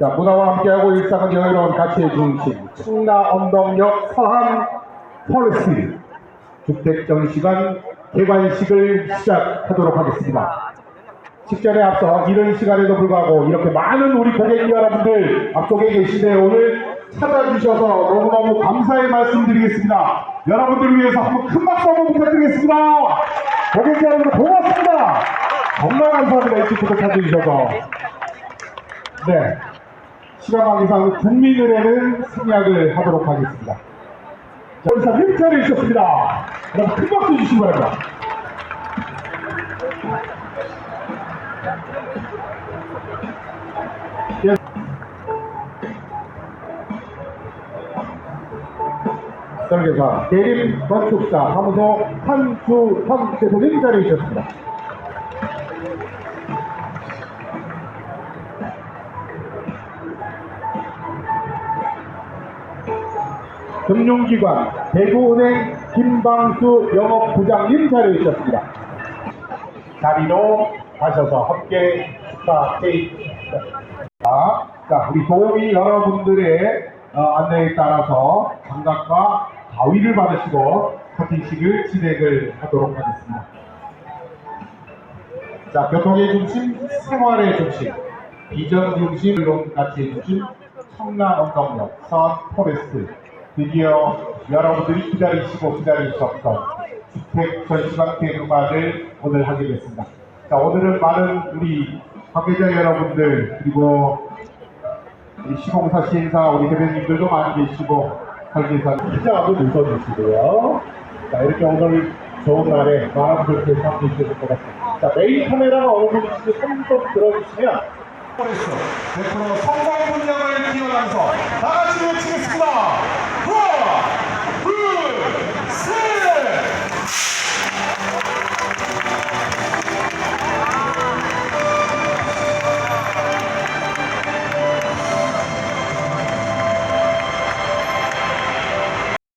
자, 문화와 함께하고 일상은 여유로운 가치의 중심, 충나 언덕역 서한 포레스트 주택정시관 개관식을 시작하도록 하겠습니다. 식전에 앞서 이런 시간에도 불구하고 이렇게 많은 우리 고객 여러분들 앞쪽에 계신데 오늘 찾아주셔서 너무너무 감사의 말씀 드리겠습니다. 여러분들을 위해서 한번 큰 박수 한번 부탁드리겠습니다. 고객 여러분들 고맙습니다. 정말 감사합니다. 일찍 부터 찾아주셔서. 네. 시간 관계상 국민은행은 승약을 하도록 하겠습니다. 자, 여기서 힐차를 주셨습니다. 여러분 큰 박수 주시기 바랍니다. 예. 설계사, 대림 건축사, 사무소 한주현 대표님 자리해 주셨습니다. 금융기관 대구은행 김방수 영업부장님 자리해 주셨습니다. 자리로 가셔서 함께 축하 케이크 자, 자, 우리 도우미 여러분들의 어, 안내에 따라서 장갑과 가위를 받으시고 커팅식을 진행을 하도록 하겠습니다. 자, 교통의 중심, 생활의 중심, 비전 중심, 론 가치의 중심, 청라 언덕역, 선 포레스트. 드디어 여러분들이 기다리시고 기다리셨던 주택 전시관 개관을 오늘 하게 됐습니다. 자, 오늘은 많은 우리 관계자 여러분들, 그리고 우리 시공사 시행사 우리 대표님들도 많이 계시고 설계사 기자도 웃어주시고요. 자 이렇게 오늘 좋은 날에 많은 분들 함께 해주실 것 같습니다. 자 메인 카메라가 어느 분이신지 손좀 들어주시면 그래서 100% 성공 분량을 기원하면서 다 같이 외치겠습니다.